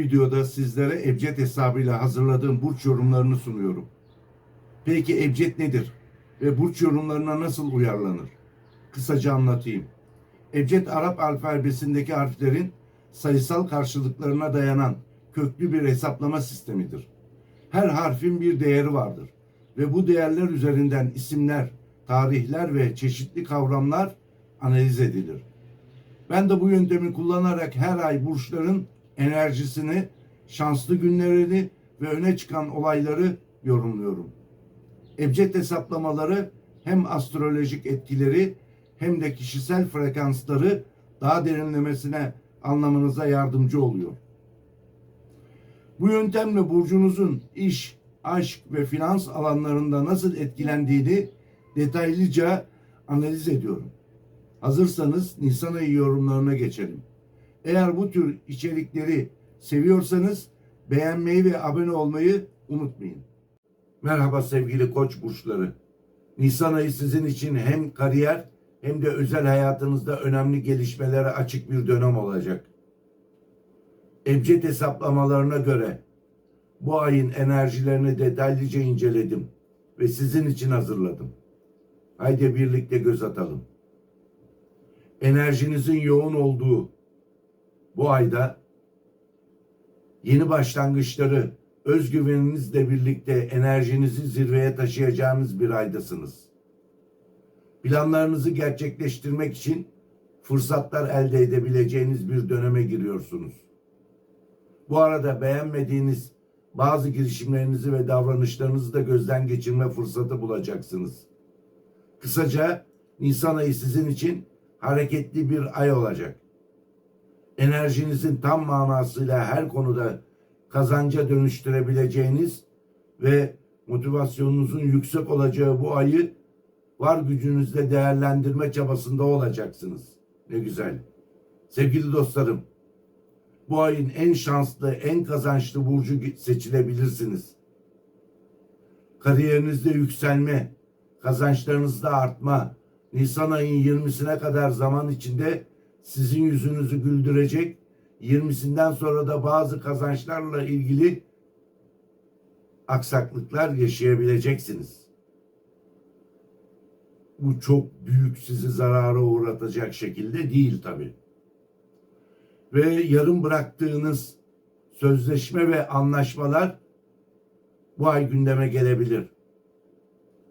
videoda sizlere Ebced hesabıyla hazırladığım burç yorumlarını sunuyorum. Peki Ebced nedir ve burç yorumlarına nasıl uyarlanır? Kısaca anlatayım. Ebced Arap alfabesindeki harflerin sayısal karşılıklarına dayanan köklü bir hesaplama sistemidir. Her harfin bir değeri vardır ve bu değerler üzerinden isimler, tarihler ve çeşitli kavramlar analiz edilir. Ben de bu yöntemi kullanarak her ay burçların enerjisini, şanslı günlerini ve öne çıkan olayları yorumluyorum. Ebced hesaplamaları hem astrolojik etkileri hem de kişisel frekansları daha derinlemesine anlamanıza yardımcı oluyor. Bu yöntemle burcunuzun iş, aşk ve finans alanlarında nasıl etkilendiğini detaylıca analiz ediyorum. Hazırsanız Nisan ayı yorumlarına geçelim. Eğer bu tür içerikleri seviyorsanız beğenmeyi ve abone olmayı unutmayın. Merhaba sevgili koç burçları. Nisan ayı sizin için hem kariyer hem de özel hayatınızda önemli gelişmelere açık bir dönem olacak. Ebced hesaplamalarına göre bu ayın enerjilerini detaylıca inceledim ve sizin için hazırladım. Haydi birlikte göz atalım. Enerjinizin yoğun olduğu bu ayda yeni başlangıçları özgüveninizle birlikte enerjinizi zirveye taşıyacağınız bir aydasınız. Planlarınızı gerçekleştirmek için fırsatlar elde edebileceğiniz bir döneme giriyorsunuz. Bu arada beğenmediğiniz bazı girişimlerinizi ve davranışlarınızı da gözden geçirme fırsatı bulacaksınız. Kısaca Nisan ayı sizin için hareketli bir ay olacak. Enerjinizin tam manasıyla her konuda kazanca dönüştürebileceğiniz ve motivasyonunuzun yüksek olacağı bu ayı var gücünüzle değerlendirme çabasında olacaksınız. Ne güzel. Sevgili dostlarım, bu ayın en şanslı, en kazançlı burcu seçilebilirsiniz. Kariyerinizde yükselme, kazançlarınızda artma, Nisan ayın 20'sine kadar zaman içinde sizin yüzünüzü güldürecek, 20'sinden sonra da bazı kazançlarla ilgili aksaklıklar yaşayabileceksiniz. Bu çok büyük sizi zarara uğratacak şekilde değil tabi. Ve yarım bıraktığınız sözleşme ve anlaşmalar bu ay gündeme gelebilir.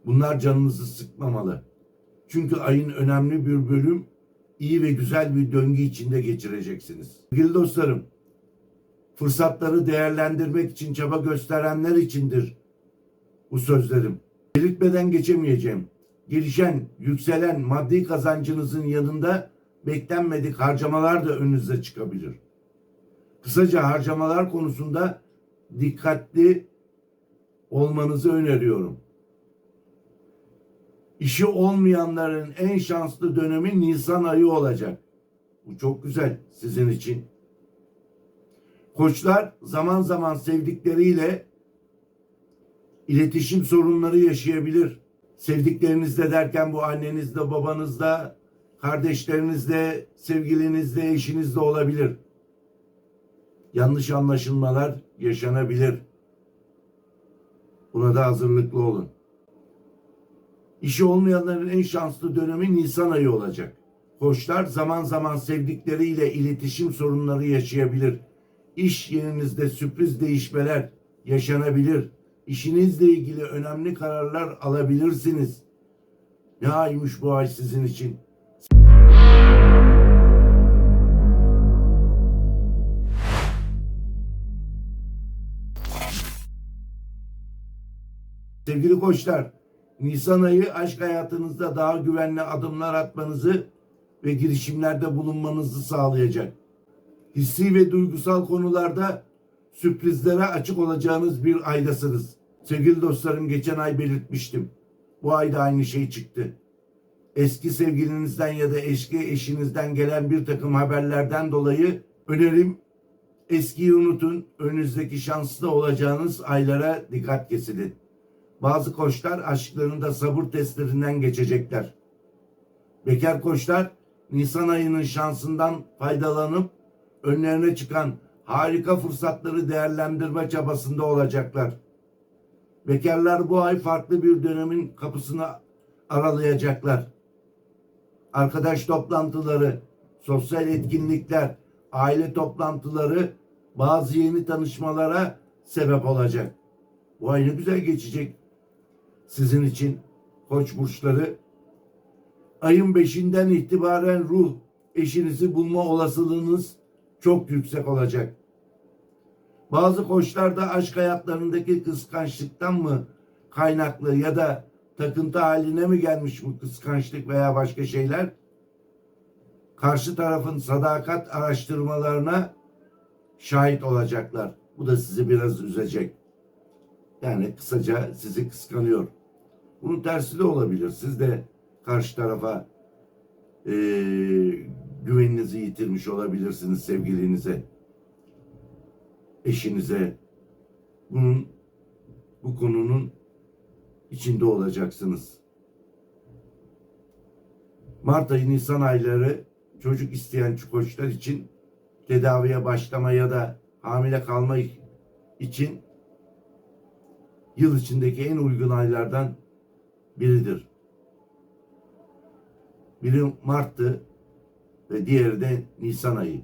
Bunlar canınızı sıkmamalı. Çünkü ayın önemli bir bölüm iyi ve güzel bir döngü içinde geçireceksiniz. Sevgili dostlarım, fırsatları değerlendirmek için çaba gösterenler içindir bu sözlerim. Belirtmeden geçemeyeceğim. Gelişen, yükselen maddi kazancınızın yanında beklenmedik harcamalar da önünüze çıkabilir. Kısaca harcamalar konusunda dikkatli olmanızı öneriyorum. İşi olmayanların en şanslı dönemi Nisan ayı olacak. Bu çok güzel sizin için. Koçlar zaman zaman sevdikleriyle iletişim sorunları yaşayabilir. Sevdiklerinizle derken bu annenizle, babanızla, kardeşlerinizle, sevgilinizle, eşinizle olabilir. Yanlış anlaşılmalar yaşanabilir. Buna da hazırlıklı olun. İşi olmayanların en şanslı dönemi Nisan ayı olacak. Koçlar zaman zaman sevdikleriyle iletişim sorunları yaşayabilir. İş yerinizde sürpriz değişmeler yaşanabilir. İşinizle ilgili önemli kararlar alabilirsiniz. Ne aymış bu ay sizin için? Sevgili koçlar, Nisan ayı aşk hayatınızda daha güvenli adımlar atmanızı ve girişimlerde bulunmanızı sağlayacak. Hissi ve duygusal konularda sürprizlere açık olacağınız bir aydasınız. Sevgili dostlarım geçen ay belirtmiştim. Bu ayda aynı şey çıktı. Eski sevgilinizden ya da eski eşinizden gelen bir takım haberlerden dolayı önerim eskiyi unutun. Önünüzdeki şanslı olacağınız aylara dikkat kesilin. Bazı koçlar aşklarında sabır testlerinden geçecekler. Bekar koçlar Nisan ayının şansından faydalanıp önlerine çıkan harika fırsatları değerlendirme çabasında olacaklar. Bekarlar bu ay farklı bir dönemin kapısını aralayacaklar. Arkadaş toplantıları, sosyal etkinlikler, aile toplantıları bazı yeni tanışmalara sebep olacak. Bu ay ne güzel geçecek sizin için koç burçları. Ayın beşinden itibaren ruh eşinizi bulma olasılığınız çok yüksek olacak. Bazı koçlarda aşk hayatlarındaki kıskançlıktan mı kaynaklı ya da takıntı haline mi gelmiş bu kıskançlık veya başka şeyler? Karşı tarafın sadakat araştırmalarına şahit olacaklar. Bu da sizi biraz üzecek. Yani kısaca sizi kıskanıyor. Bunun tersi de olabilir. Siz de karşı tarafa eee, güveninizi yitirmiş olabilirsiniz sevgilinize, eşinize. Bunun bu konunun içinde olacaksınız. Mart ayı Nisan ayları çocuk isteyen koçlar için tedaviye başlama ya da hamile kalma için yıl içindeki en uygun aylardan biridir. Biri Mart'tı ve diğeri de Nisan ayı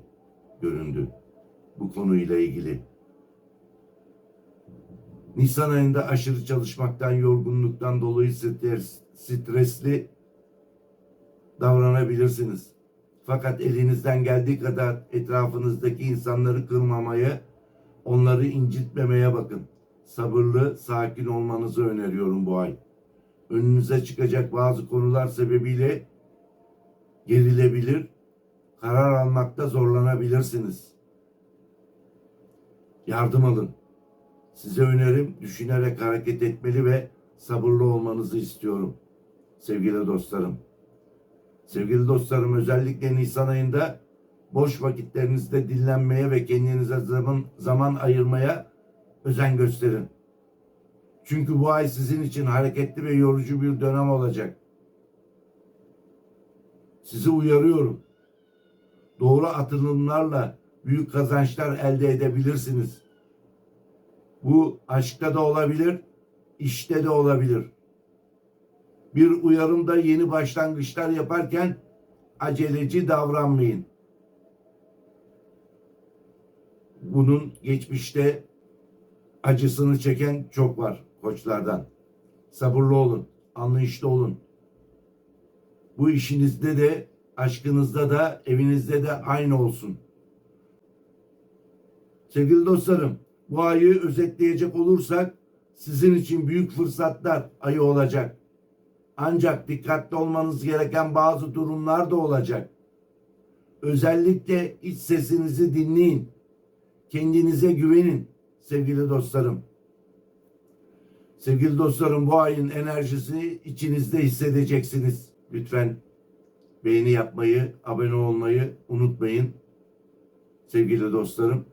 göründü bu konuyla ilgili. Nisan ayında aşırı çalışmaktan, yorgunluktan dolayı stres, stresli davranabilirsiniz. Fakat elinizden geldiği kadar etrafınızdaki insanları kırmamaya, onları incitmemeye bakın. Sabırlı, sakin olmanızı öneriyorum bu ay. Önünüze çıkacak bazı konular sebebiyle gerilebilir, karar almakta zorlanabilirsiniz. Yardım alın. Size önerim düşünerek hareket etmeli ve sabırlı olmanızı istiyorum. Sevgili dostlarım. Sevgili dostlarım özellikle Nisan ayında boş vakitlerinizde dinlenmeye ve kendinize zaman, zaman ayırmaya özen gösterin. Çünkü bu ay sizin için hareketli ve yorucu bir dönem olacak. Sizi uyarıyorum. Doğru atılımlarla büyük kazançlar elde edebilirsiniz. Bu aşkta da olabilir, işte de olabilir. Bir uyarımda yeni başlangıçlar yaparken aceleci davranmayın. Bunun geçmişte acısını çeken çok var koçlardan. Sabırlı olun, anlayışlı olun. Bu işinizde de, aşkınızda da, evinizde de aynı olsun. Sevgili dostlarım, bu ayı özetleyecek olursak sizin için büyük fırsatlar ayı olacak. Ancak dikkatli olmanız gereken bazı durumlar da olacak. Özellikle iç sesinizi dinleyin. Kendinize güvenin sevgili dostlarım. Sevgili dostlarım bu ayın enerjisini içinizde hissedeceksiniz. Lütfen beğeni yapmayı, abone olmayı unutmayın. Sevgili dostlarım.